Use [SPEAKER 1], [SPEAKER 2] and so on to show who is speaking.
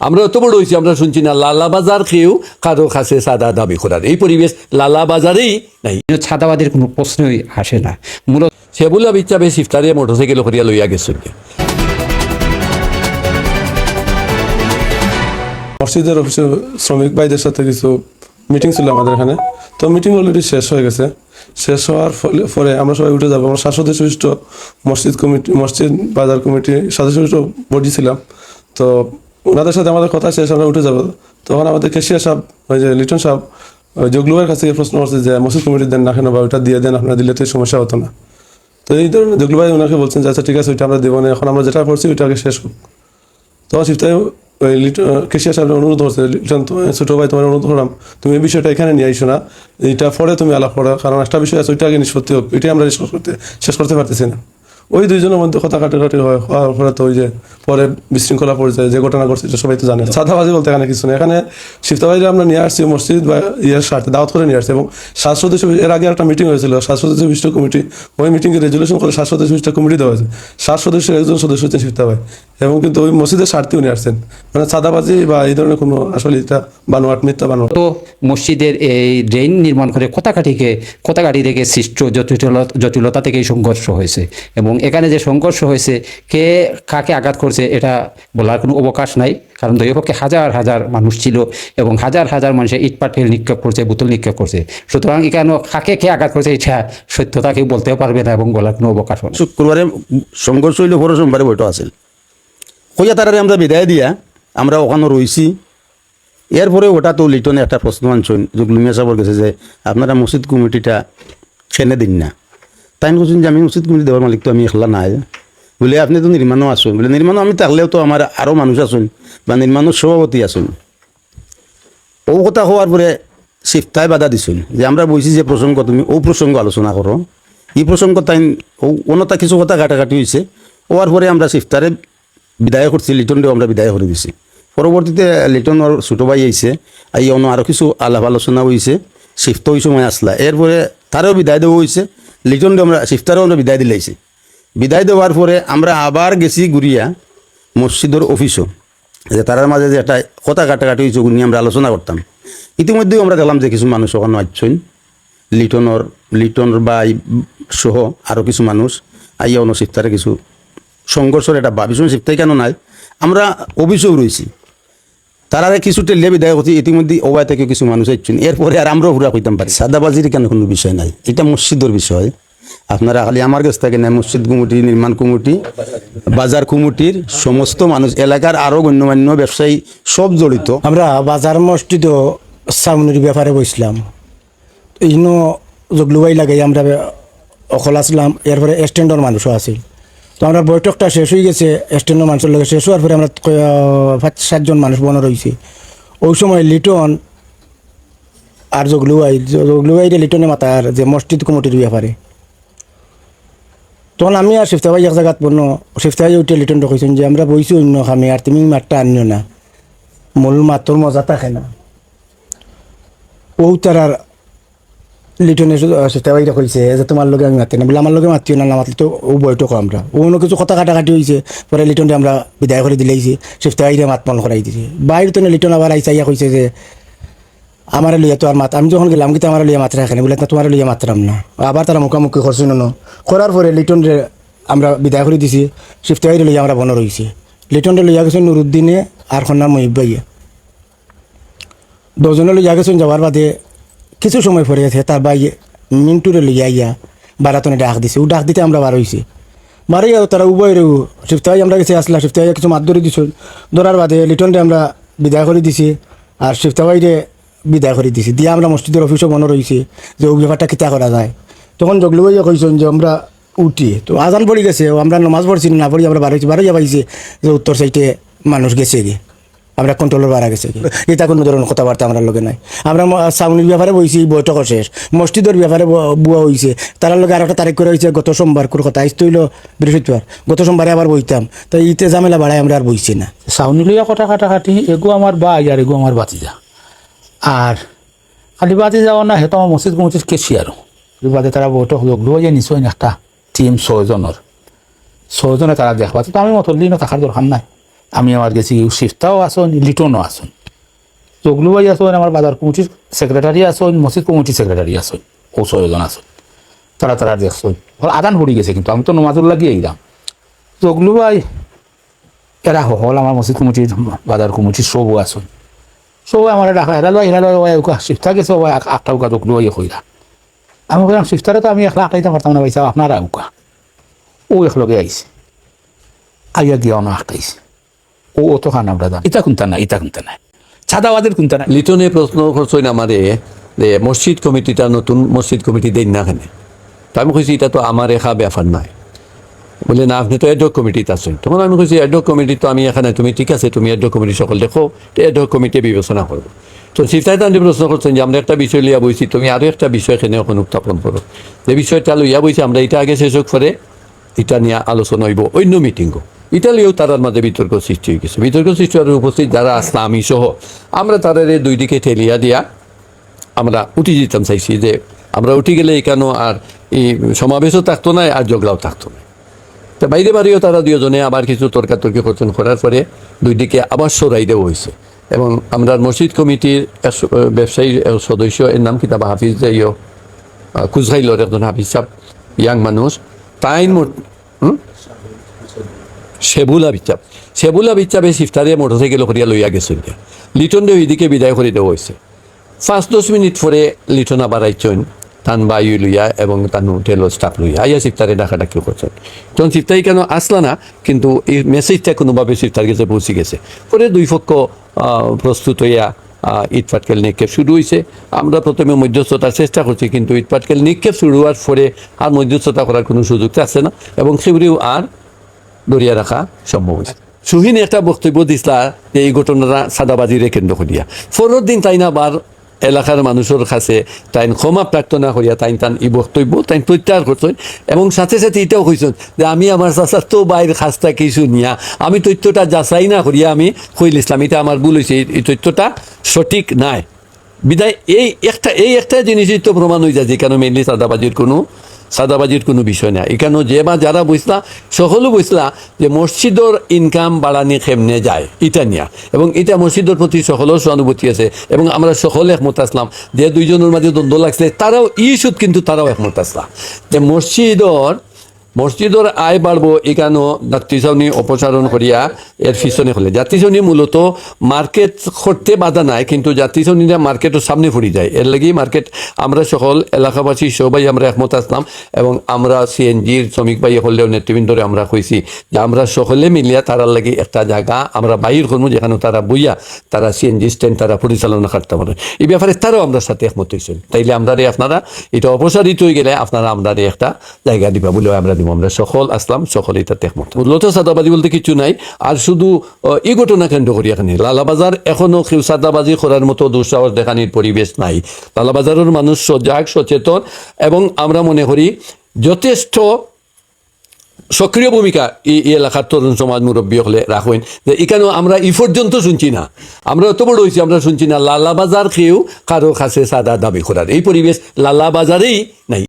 [SPEAKER 1] আমরা অত বড় হয়েছি আমরা শুনছি না লালা বাজার খেয়েও কারও কাছে সাদা দাবি করার। এই পরিবেশ লালা বাজারেই নাই
[SPEAKER 2] ছাদাবাদের কোনো প্রশ্নই আসে না। মূলত
[SPEAKER 1] সেবুলা বিচ্ছা বেশ ইফতারে মোটরসাইকেল করিয়া লইয়া গেছে।
[SPEAKER 3] মসজিদের অফিসে শ্রমিক ভাইদের সাথে কিছু মিটিং ছিল আমাদের এখানে। তো মিটিং অলরেডি শেষ হয়ে গেছে। শেষ হওয়ার ফলে পরে আমরা সবাই উঠে যাব। আমরা সাত সদস্য বিশিষ্ট মসজিদ কমিটি মসজিদ বাজার কমিটি সদস্য বিশিষ্ট বডি ছিলাম। তো ওনাদের সাথে আমাদের কথা শেষ আমরা উঠে যাব। তখন আমাদের কেশিয়া সাহেব, ওই যে লিটন সাহেব, ওই জগলুয়ের কাছে প্রশ্ন করছে যে, মসজিদ কমিটি দেন না কেন বা ওইটা দিয়ে দেন, আপনারা দিলে তো সমস্যা হতো না। তো এই ধরনের জগলু ভাই ওনাকে বলছেন যে আচ্ছা ঠিক আছে, ওইটা আমরা দেবো না, এখন আমরা যেটা করছি ওইটা আগে শেষ হোক তখন শিফতাই ওই কেশিয়া সাহেব অনুরোধ করছে, লিটন ছোটো ভাই, তোমার অনুরোধ করলাম, তুমি এই বিষয়টা এখানে নিয়ে আইসো না এটা পরে তুমি আলাপ করো, কারণ একটা বিষয় আছে আগে নিষ্পত্তি হোক, এটাই আমরা শেষ করতে শেষ করতে পারতেছি না। ওই দুইজনের মধ্যে কথা কাটাকাটি হয় হওয়ার পরে তো ওই যে পরে বিশৃঙ্খলা পরিচয় যে ঘটনা ঘটছে এটা সবাই তো জানে। সাদাবাজি বলতে এখানে কিছু নেই। এখানে শিফতাবাজিরা আমরা নিয়ে আসছি মসজিদ বা ইয়ের সাথে, দাওয়াত করে নিয়ে আসছি এবং সাত সদস্য এর আগে একটা মিটিং হয়েছিল, সাত সদস্য বিশিষ্ট কমিটি, ওই মিটিংয়ে রেজলিউশন করে সাত সদস্য বিশিষ্ট কমিটি দেওয়া হয়েছে। সাত সদস্যের একজন সদস্য হচ্ছেন শিফতাবাই এবং কিন্তু ওই মসজিদের স্বার্থে উনি আসছেন। মানে সাদাবাজি বা এই ধরনের কোনো আসলে এটা বানোয়াট, মিথ্যা বানোয়াট।
[SPEAKER 2] তো মসজিদের এই ড্রেন নির্মাণ করে কোথাকাঠিকে কোথাকাঠি থেকে সৃষ্ট জটিলতা থেকে সংঘর্ষ হয়েছে এবং এখানে যে সংঘর্ষ হয়েছে, কে কাকে আঘাত করছে, এটা বলার কোনো অবকাশ নাই। কারণ দৈপক্ষে হাজার হাজার মানুষ ছিল এবং হাজার হাজার মানুষের ইট পাটকেল নিক্ষেপ করছে, বোতল নিক্ষেপ করছে। সুতরাং এখানে কাকে কে আঘাত করছে, এটা সত্যতা কেউ বলতেও পারবে না এবং বলার কোনো অবকাশ নেই
[SPEAKER 4] শুক্রবারে সংঘর্ষ হইলে বড় সোমবারে বইটা আছিল। কইয়া তারারে আমরা বিদায় দিয়া আমরা ওখানে রইছি। এরপরে ওটা তো লিটনে একটা প্রশ্ন আনছেন জুগলুমিয়া সাহেবের কাছে যে, আপনারা মসজিদ কমিটিটা খেনে দিন না? তাই বলছেন যে আমি উচিত কমিটি দেওয়ার মালিক তো আমি এখলা নাই। বলে আপনি তো নির্মাণও আসুন বলে নির্মাণও আমি থাকলেও তো আমার আরও মানুষ আসুন বা নির্মাণের সভাপতি আসুন ও কথা হওয়ার পরে শিফতায় বাধা দিছুন যে আমরা বলছি যে প্রসঙ্গ তুমি ও প্রসঙ্গ আলোচনা করো। এই প্রসঙ্গ তাই ও অন্যতা কিছু কথা কাটাকাটি হয়েছে হওয়ার পরে আমরা শিফতারে বিদায় করছি লিটনকেও আমরা বিদায় করে দিছি। পরবর্তীতে লিটনের ছোটো ভাই আইছে আই অন্য আরও কিছু আলাপ আলোচনা হয়েছে শিফট ওই সময় আসলা এরপরে তারও বিদায় দেওয়া হয়েছে লিটনকে আমরা শিফতারও আমরা বিদায় দিলাইছি বিদায় দেওয়ার পরে আমরা আবার গেছি ঘুরিয়া মসজিদের অফিসও। যে তারার মাঝে যে একটা কথা কাটাকাটি হয়েছে নিয়ে আমরা আলোচনা করতাম। ইতিমধ্যেই আমরা দেখলাম যে কিছু মানুষ ওখানে আসছেন লিটনের লিটনের বা এই সহ আরও কিছু মানুষ আইয়া অন্য শিফতারে কিছু সংঘর্ষের একটা ভাবিছুন শিফতাই কেন নাই? আমরা অভিযোগ রয়েছি। তারারে কিছু টেলিয়া বিদায় করছি ইতিমধ্যে ওবাই থেকে কিছু মানুষ আসছেন এরপরে আর আমরাও ঘুরা কইতাম পারি। সাদাবাজির কেন কোনো বিষয় নাই? এটা মসজিদের বিষয়। আপনারা খালি আমার কাছ থেকে নেয় মসজিদ কমিটি, নির্মাণ কমিটি, বাজার কমিটির সমস্ত মানুষ, এলাকার আরও গণ্যমান্য ব্যবসায়ী সব জড়িত।
[SPEAKER 5] আমরা বাজার মসজিদ সামনের ব্যাপারে বসলাম। ইনো জগলুবাই লাগাই আমরা অকল আসলাম, এরপরে স্ট্যান্ডর মানুষও আছিল। তো আমরা বৈঠকটা শেষ হয়ে গেছে স্ট্যান্ডর মানুষের লগে শেষ হওয়ার পরে আমরা পাঁচ সাতজন মানুষ বন রয়েছে ওই সময় লিটন আর জগলুবাই জগলুবাইরে লিটনে মাতার যে মসজিদ কমিটির ব্যাপারে। তখন আমি আর শিফতাবাই এক জায়গাত বন্য শিফতাবাই উঠে লিটন কইছেন যে, আমরা বইছি অন্য খামে, আর তুমি মাঠটা আনিও না। মূল মাতর মজা থাকে না। ও তারার লিটনে শিফতাবাইটা কইছে যে তোমার লগে আমি মাতি না, বলে, আমার লগে মাতিও না না মাতলে তো ও বইটক আমরা। অন্য কিছু কথা কাটাকাটি হয়েছে পরে লিটনটা আমরা বিদায় করে দিলেইছি শিফতাবাইরে মাত মন করাই দিছে। বাইরে তো লিটন আবার আইসা ইয়া কইছে যে, আমার লইয়া তো আর মাত আমি যখন গেলাম, কিন্তু আমার লইয়া মাত্রা এখানে। বলে, না, তোমার লইয়া মাত্রাম না। আবার তারা মুখামুখি করছি, না করার পরে লিটনরে আমরা বিদায় করে দিছি। শিফতাইরে লইয়া আমরা বন রয়েছি লিটনরে লইয়া গেছেন নুরুদ্দিনে আর খন্নার মহিব ভাইয়া। দশজনে লইয়া গেছেন যাওয়ার বাদে কিছু সময় পরে আছে, তার ভাই মিন্টুরে লইয়া ইয়া বারাতনে ডাক দিছে। ও ডাক দিতে আমরা বার হয়েছি বারে তারা উভয়ের শিফতাই আমরা গেছে, আসলা শিফতাই কিছু মাত ধরে দিছিল ধরার বাদে লিটনরে আমরা বিদায় করে দিছি আর শিফতাবাইরে বিদায় করে দিছি। দিয়ে আমরা মসজিদের অফিসও মনে রয়েছে যে ওই ব্যাপারটা কিতা করা যায়। তখন জগলু ভাইয়া কইছেন যে আমরা উঠি। তো আজান পড়ে গেছে, আমরা নমাজ পড়ছি না, পড়ি আমরা বারোইছি বারোইয়া পাইছি যে উত্তর সাইডে মানুষ গেছে গে। আমরা কন্ট্রোলের বাড়া গেছে। এটা কোনো ধরনের কথাবার্তা আমরা লগে নাই। আমরা সাউনির ব্যাপারে বইছি, বৈঠক শেষ। মসজিদের ব্যাপারে বুয়া হয়েছে তার লগে আর একটা তারিখ করে হয়েছে গত সোমবার করে কথা আইস তৈল বৃহস্পতিবার। গত সোমবারে আবার বইতাম। তো ইতে ঝামেলা বাড়ায় আমরা আর বইছি না।
[SPEAKER 6] চাউনি লইয়া কথা কাটাকাটি, এগু আমার বাই আর এগু আমার বাতিজা আর খালি বাতি যাওয়া না সেটা আমার মসজিদ কমিটির কেসি আর। বাদে তারা বৈঠক যোগলো যে নিশ্চয় একটা টিম ছয়জনের। ছয়জনে তারা দেখবা। তো আমি মতো লিনো থাকার দরকার নাই। আমি আমার গেছি শিফতাও আসন, লিটনও আসন। জগলু ভাই আসন, আমার বাজার কমিটির সেক্রেটারি আসন, মসজিদ কমিটির সেক্রেটারি আসন ও ছয়জন আসন, তারা তারা দেখছেন আদান পড়ি গেছে কিন্তু, আমি তো নমাজুর লাগিয়ে এলাম। জগলু ভাই এরা হল আমার মসজিদ কমিটির, বাজার কমিটির সবও আসন। সবাই আমার ডাকা, এরা লয় এরা লয় শিফতা গেছে সবাই আটটা উকা জগলু ভাই হইলা আমি বললাম শিফতারে তো আমি একলা আটটাইতে পারতাম না পয়সা আপনারা উকা ও একলগে আইছে। আইয়া গিয়া অনা আটকাইছে ও অত খান আমরা দাম ইটা কোনটা না ইটা কোনটা নাই। ছাদাবাদের কোনটা নাই?
[SPEAKER 1] লিটনে প্রশ্ন না আমারে, যে মসজিদ কমিটিটা নতুন মসজিদ কমিটি দেন না কেন। তো আমি কইছি, এটা তো আমার একা ব্যাপার নয় বলে, না, আপনি তো এডক কমিটিতে আছেন। তখন আমি কইছি এডক কমিটি তো আমি এখানে, তুমি ঠিক আছে, তুমি এডক কমিটি সকল দেখো এডক কমিটি বিবেচনা করব তো সিফতাই তান্ডি প্রশ্ন করছেন যে, আমরা একটা বিষয় লইয়া বইছি, তুমি আরও একটা বিষয় এখানে এখন উত্থাপন করো। যে বিষয়টা লইয়া বইছি, আমরা এটা আগে শেষ করে এটা নিয়ে আলোচনা হইব, অন্য মিটিংও এটা লিয়েও তারার মাঝে বিতর্ক সৃষ্টি হয়ে গেছে। বিতর্ক সৃষ্টি হওয়ার উপস্থিত যারা আসলাম সহ, আমরা তাদের এই দুই দিকে ঠেলিয়া দিয়া আমরা উঠি যেতাম চাইছি যে আমরা উঠি গেলে এখানেও আর এই সমাবেশও থাকতো না, আর ঝগড়াও থাকতো না। তা বাইরে বাড়িও তারা দুজনে আবার কিছু তর্কাতর্কি করছেন, করার পরে দুই দিকে আবার সরাই দেওয়া হয়েছে। এবং আমরা মসজিদ কমিটির ব্যবসায়ী সদস্য, এর নাম কিতাব হাফিজ যাইও কুচগাইলর একজন হাফিজ সাহ ইয়াং মানুষ, তাই মোট, হুম? সেবুলা বিচাপ সেবুলা বিচাপে সিফতারে মোটরসাইকেল করিয়া লইয়া গেছিল লিটন দেও এদিকে বিদায় করে দেওয়া হয়েছে পাঁচ দশ মিনিট পরে লিটন আবার আইছেন তান বায়ু লইয়া এবং তানু টেলো স্টাফ লইয়া। আইয়া সিফতারে ডাকাডাকি করছেন। তখন সিফতারি কেন আসলা না, কিন্তু এই মেসেজটা কোনোভাবে সিফতার কাছে পৌঁছে গেছে। পরে দুই পক্ষ প্রস্তুত হইয়া ইট পাটকেল নিক্ষেপ শুরু হয়েছে আমরা প্রথমে মধ্যস্থতার চেষ্টা করছি, কিন্তু ইট পাটকেল নিক্ষেপ শুরু হওয়ার পরে আর মধ্যস্থতা করার কোনো সুযোগ আছে না। এবং সেগুলিও আর দরিয়া রাখা সম্ভব হয়েছে। সুহিনী একটা বক্তব্য দিছিলা যে এই ঘটনাটা সাদাবাজিরে কেন্দ্র করিয়া পরের দিন তাই না আবার এলাকার মানুষের কাছে তাই ক্ষমা প্রার্থনা করিয়া তাই তান এই বক্তব্য তাই প্রত্যাহার করছেন এবং সাথে সাথে এটাও কইছেন যে আমি আমার চাচার তো বাইর খাস্তা কিছু নিয়া, আমি তথ্যটা যাচাই না করিয়া আমি কইল ইসলাম এটা আমার ভুল হয়েছে এই তথ্যটা সঠিক নাই। বিদায়, এই একটা এই একটা জিনিসই তো প্রমাণ হয়ে যায় যে কেন মেনলি সাদাবাজির কোনো সাদাবাজির কোনো বিষয় না। এখানে যে বা যারা বুঝলা, সকলেও বুঝলা যে মসজিদর ইনকাম বাড়ানি কেমনে যায়, এটা নিয়া। এবং এটা মসজিদের প্রতি সকলের সহানুভূতি আছে। এবং আমরা সকলে একমত আসলাম যে দুইজনের মাঝে দ্বন্দ্ব লাগছে, তারাও ইস্যুত কিন্তু তারাও একমত আসলাম যে মসজিদর মসজিদর আয় বাড়বো এখানেও যাত্রীছাউনি অপসারণ করিয়া এর পিছনে হলে। যাত্রীছাউনি মূলত মার্কেট করতে বাধা নাই, কিন্তু যাত্রীছাউনিরা মার্কেটের সামনে ফুরি যায়। এর লাগি মার্কেট আমরা সকল এলাকাবাসী, সবাই আমরা একমত আসলাম এবং আমরা সিএনজির শ্রমিক ভাই হলেও নেতৃবৃন্দরে আমরা কইছি যে আমরা সকলে মিলিয়া তারার লাগি একটা জায়গা আমরা বাহির করব যেখানে তারা বইয়া তারা সিএনজি স্ট্যান্ড তারা পরিচালনা করতে পারে এই ব্যাপারে তারাও আমরা সাথে একমত হয়েছেন তাইলে আমরা আপনারা এটা অপসারিত হয়ে গেলে আপনারা আমরা একটা জায়গা দিবা বলে আমরা দিব। আমরা সকল আসলাম, সকলেই এটাতে একমত মূলত সাদাবাজি বলতে কিছু নাই, আর শুধু এই ঘটনা কেন্দ্র করি এখানে। লালাবাজার এখনও কেউ সাদাবাজি করার মতো দুঃসাহস দেখানির পরিবেশ নাই। লালাবাজারের মানুষ সজাগ, সচেতন, এবং আমরা মনে করি যথেষ্ট সক্রিয় ভূমিকা এই এলাকার তরুণ সমাজ মুরব্বী হলে রাখবেন যে এখানেও আমরা ই পর্যন্ত শুনছি না। আমরা এত বড় হয়েছি, আমরা শুনছি না। লালা বাজার খেয়েও কারও কাছে সাদা দাবি করার। এই পরিবেশ লালা বাজারেই নাই।